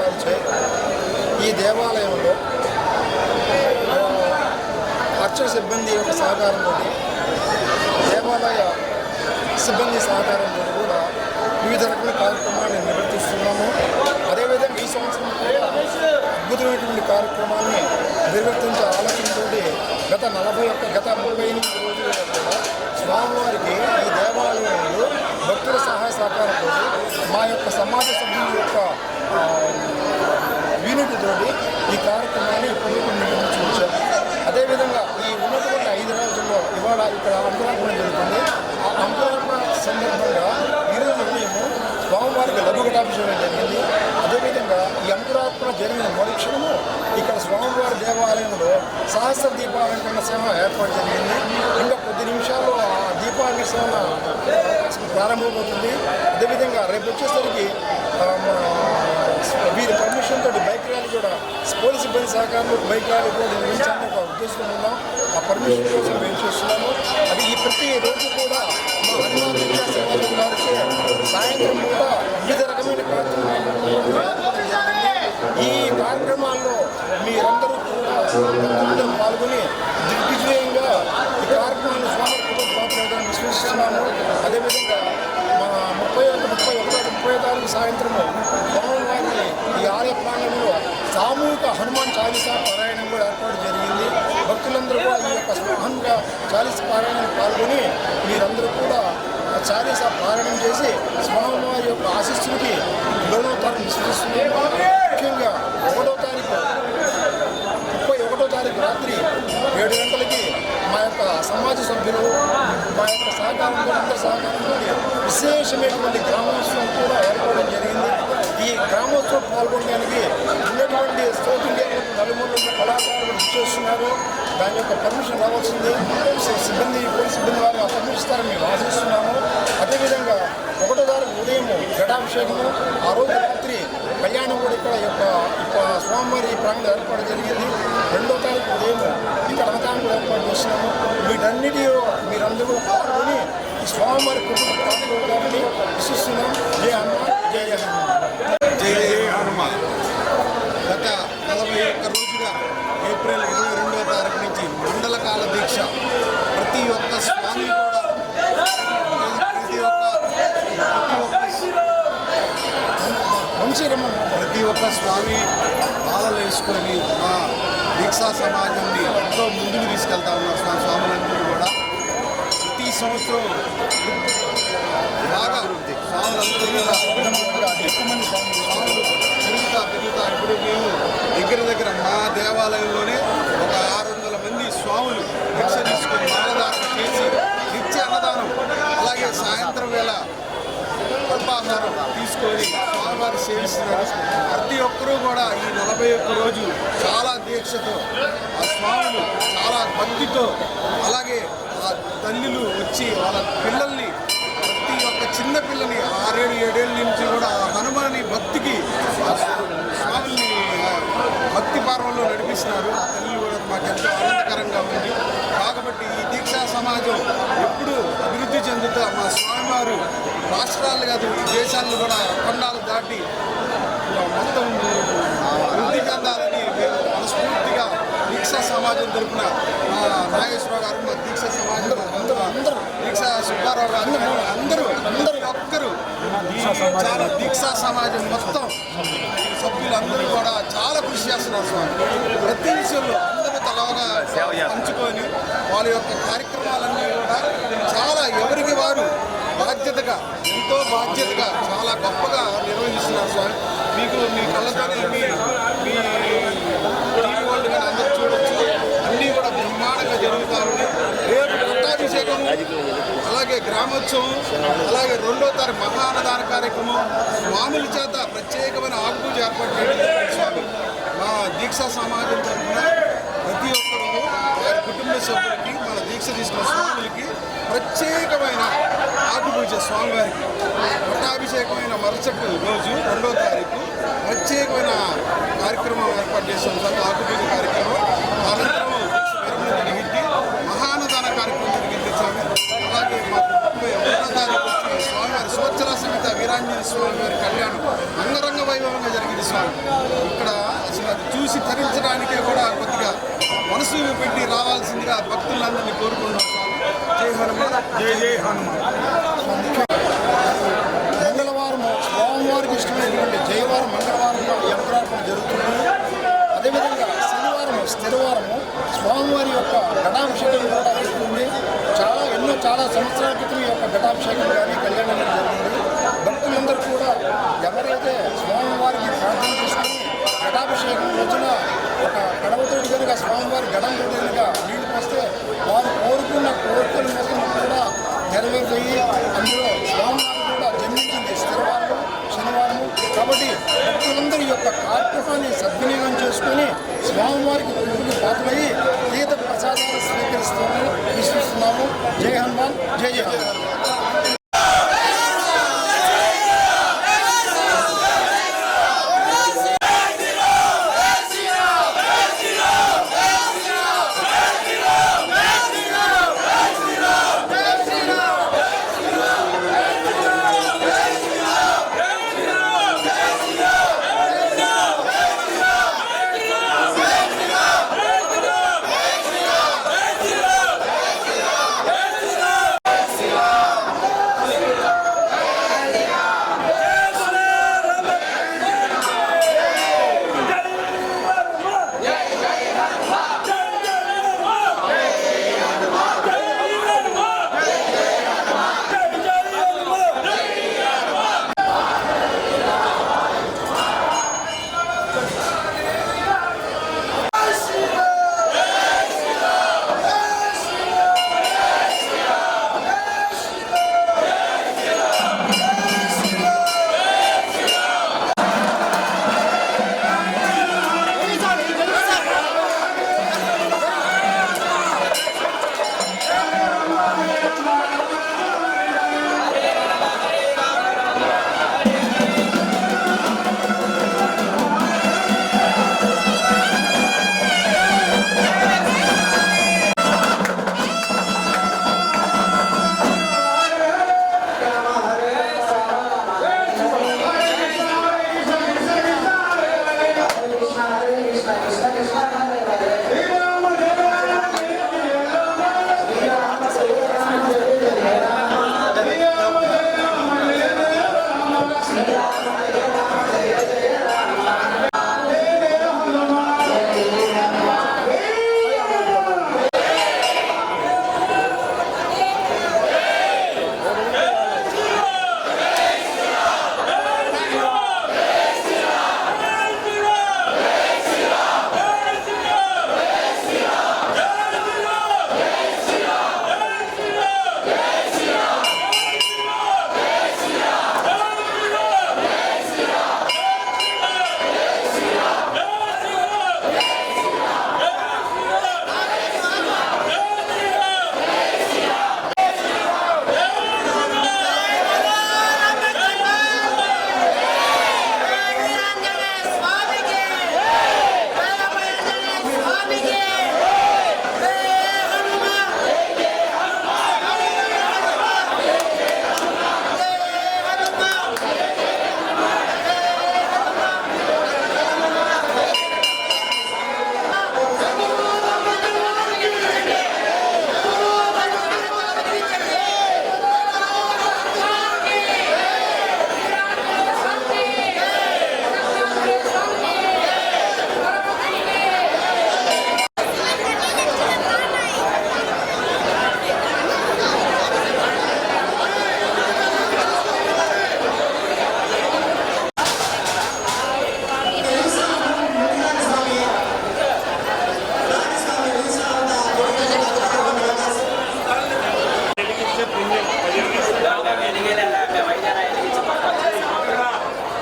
దీక్షా ఈ దేవాలయంలో ఆ, అర్చక సిబ్బంది యొక్క సహకారంతో దేవాలయ సిబ్బంది సహకారంతో కూడా వివిధ రకాల కార్యక్రమాలను నిర్వర్తిస్తున్నాము. అదేవిధంగా ఈ సంవత్సరం కూడా అద్భుతమైనటువంటి కార్యక్రమాన్ని నిర్వర్తించే ఆలోచనతో గత నలభై ఒక్క గత ముప్పై ఎనిమిది రోజులుగా కూడా స్వామివారికి ఈ దేవాలయంలో భక్తుల సహాయ సహకారంతో మా యొక్క సమాజ సభ్యుల యొక్క ఆ, యూనిట్తోటి ఈ కార్యక్రమాన్ని ఇప్పటివరకు నిర్వహించి అదేవిధంగా ఈ ఉన్నటువంటి ఐదు రోజుల్లో ఇవాళ ఇక్కడ అంకురార్పణ జరుగుతుంది. ఆ అంకురార్పణ సందర్భంగా ఈరోజు ఉదయము స్వామివారికి లఘుఘటాభిషేకం జరిగింది. అదేవిధంగా ఈ అంకురార్పణ జరిగిన మరుక్షణము ఇక్కడ స్వామివారి దేవాలయంలో సహస్ర దీపాలంకరణ సేవ ఏర్పాటు జరిగింది. ఇంకా కొద్ది నిమిషాల్లో ఆ దీపాలంకరణ సేవ ప్రారంభమవుతుంది. అదేవిధంగా రేపు వచ్చేసరికి వీరి పర్మిషన్ తోటి బైక్ ర్యాలీ కూడా పోలీస్ సిబ్బంది సహకారంలో బైక్ ర్యాలీ కూడా నిర్వహించాలని ఒక ఉద్దేశం ఉన్నాం. ఆ పర్మిషన్ కోసం మేము చూస్తున్నాము. అది ఈ ప్రతి రోజు కూడా మా హనుమాన్ సమాజం వారిచే సాయంత్రం కూడా వివిధ రకమైన కార్యక్రమాలు ఈ కార్యక్రమాల్లో మీరందరూ కూడా పాల్గొని దిగ్విజయంగా ఈ కార్యక్రమాన్ని స్వామి విశ్వసిస్తున్నాము అదేవిధంగా ముప్పై ఒకటి ముప్పై ఒకటో ముప్పై తారీఖు సాయంత్రము స్వామివారి ఈ ఆలయ ప్రాంగణంలో సామూహిక హనుమాన్ చాలీసా పారాయణం కూడా ఏర్పాటు జరిగింది. భక్తులందరూ కూడా ఈ యొక్క స్వాహంగా చాలీస పారాయణం పాల్గొని మీరందరూ కూడా చాలీస చాలీసా పారాయణం చేసి స్వామివారి యొక్క ఆశీస్సులకి లోనవుతారని విశ్వసిస్తున్నాము ముఖ్యంగా విశేషమైనటువంటి గ్రామోత్సవం కూడా ఏర్పడడం జరిగింది. ఈ గ్రామోత్సవం పాల్గొనడానికి ఉన్నటువంటి సౌత్ ఇండియా నలుమూల కళాకారులు చేస్తున్నారు దాని యొక్క పర్మిషన్ రావాల్సింది. సిబ్బంది పోలీస్ సిబ్బంది వారు ఆ పర్మిషన్ మేము ఆశిస్తున్నాము. అదేవిధంగా ఒకటో తారీఖు ఉదయం ఘటాభిషేకము ఆ రోజు రాత్రి కళ్యాణం కూడా ఇక్కడ యొక్క ఒక స్వామివారి ప్రాంగణం ఏర్పాటు జరిగింది. రెండో తారీఖు ఉదయం ఇక్కడ అన్నదానం ఏర్పాటు చేస్తున్నాము. వీటన్నిటి మీరందరూ పాల్గొని స్వామివారి కుటుంబ పాల్గొనడానికి విశ్వసిస్తున్నాం జయ హనుమాన్ జయ హనుమాన్. జై జై హనుమాన్. గత నలభై ఒక్క రోజుగా ఏప్రిల్ ఇరవై రెండవ తారీఖు నుంచి మండల కాల దీక్ష ప్రతి ఒక్క స్వామి కూడా ప్రతి ఒక్క వంశీరమ్మ ప్రతి ఒక్క స్వామి బాధలు వేసుకొని మా దీక్షా సమాజాన్ని ఎంతో ముందుకు తీసుకెళ్తా ఉన్న స్వా స్వాములందరూ. కూడా ప్రతి సంవత్సరం. బాగా స్వాములందరూ కూడా ఎక్కువ మంది స్వాములు స్వాములు పెరుగుతా పెరుగుతా. ఇప్పుడు మేము దగ్గర దగ్గర మా దేవాలయంలోనే ఒక ఆరు వందల మంది స్వాములు దీక్ష తీసుకొని మాలదానం చేసి నిత్య అన్నదానం అలాగే సాయంత్రం వేళ అల్పాహారం తీసుకొని స్వామివారి సేవిస్తున్నారు ప్రతి ఒక్కరూ కూడా ఈ నలభై ఒక్క రోజు చాలా దీక్షతో ఆ స్వాములు చాలా భక్తితో అలాగే ఆ తల్లులు వచ్చి వాళ్ళ పిల్లల్ని ప్రతి ఒక్క చిన్న పిల్లని ఆరేడు ఏడేళ్ళ నుంచి కూడా ఆ హనుమాని భక్తికి స్వామిని భక్తి పార్వంలో నడిపిస్తున్నారు. ఆ తల్లి కూడా మాకు ఎంతో ఆనందకరంగా ఉంది. కాబట్టి ఈ దీక్షా సమాజం ఎప్పుడు అభివృద్ధి చెందుతా మా స్వామివారు రాష్ట్రాలు కాదు దేశాలను కూడా కొండాలు దాటి మొత్తం వృద్ధి చెందాలని మేము మనస్ఫూర్తిగా దీక్షా సమాజం తరపున నాగేశ్వరరావు గారు మా దీక్షా సమాజం అందరూ దీక్షా సుబ్బారావు గారు అందరూ అందరూ ఒక్కరు చాలా దీక్షా సమాజం మొత్తం సభ్యులందరూ కూడా చాలా కృషి చేస్తున్నారు స్వామి. ప్రతి విషయంలో అందరూ తలవగా పంచుకొని వాళ్ళ యొక్క కార్యక్రమాలన్నీ కూడా చాలా ఎవరికి వారు బాధ్యతగా ఎంతో బాధ్యతగా చాలా గొప్పగా నిర్వహిస్తున్నారు స్వామి మీకు మీ కళ్ళతోనే మీ మీ టీవీ వాళ్ళు కానీ అందరూ చూడొచ్చు. అన్నీ కూడా బ్రహ్మాండంగా జరుగుతూ ఉన్నాయి రేపు పట్టాభిషేకం అలాగే గ్రామోత్సవం అలాగే రెండో తారీఖు మహానదాన కార్యక్రమం స్వాముల చేత ప్రత్యేకమైన ఆకుపూజ ఏర్పాటు చేయడం స్వామి మా దీక్షా సమాజం తరఫున ప్రతి ఒక్కరూ వారి కుటుంబ సభ్యులకి మన దీక్ష తీసుకున్న స్వాములకి ప్రత్యేకమైన ఆకుపూజ స్వామివారికి. పట్టాభిషేకమైన మరుసటి రోజు రెండో తారీఖు ప్రత్యేకమైన కార్యక్రమం ఏర్పాటు చేస్తాం సార్ ఆకుపూజ కార్యక్రమం. అనంతరం దీక్ష జరిగింది. మహానదాన కార్యక్రమం జరిగింది స్వామి. అలాగే మా ఒకటో తారీఖు వచ్చి స్వామివారి స్వచ్ఛల సమేత వీరాంజనేయ స్వామి వారి కళ్యాణం అంగరంగ వైభవంగా జరిగింది స్వామి. ఇక్కడ అసలు అది చూసి తరించడానికే కూడా కొద్దిగా మనసు పెట్టి రావాల్సిందిగా భక్తులందరినీ కోరుకుంటున్నాం. జై హనుమాన్ జై జై హనుమాన్. మంగళవారం స్వామివారికి ఇష్టమైనటువంటి జయవారం మంగళవారంలో యంత్రార్పణ జరుగుతుంది. అదేవిధంగా శనివారం స్థిరవారము స్వామివారి యొక్క ఘటాభిషేకం కూడా జరుగుతుంది. చాలా ఎన్నో చాలా సంవత్సరాల క్రితం ఈ యొక్క ఘటాభిషేకం కానీ కళ్యాణం జరుగుతుంది. జరిగింది భక్తులందరూ కూడా ఎవరైతే స్వామివారికి ప్రార్థన చేసుకుని ఘటాభిషేకం రోజున ఒక గడవతోటి కనుక స్వామివారి గడం కనుక నీళ్ళు పోస్తే వారు కోరుకున్న కోరికలు మొత్తం కూడా నెరవేరుతాయి అందులో స్వామివారు కూడా జన్మించింది స్థిరవారము శనివారము కాబట్టి భక్తులందరూ ఈ యొక్క కార్యక్రమాన్ని సద్వినియోగం చేసుకొని స్వామివారికి గీత ప్రసాదాన్ని స్వీకరిస్తున్నాము విశ్వస్తున్నాము జై హనుమాన్ జై జయ హనుమాన్.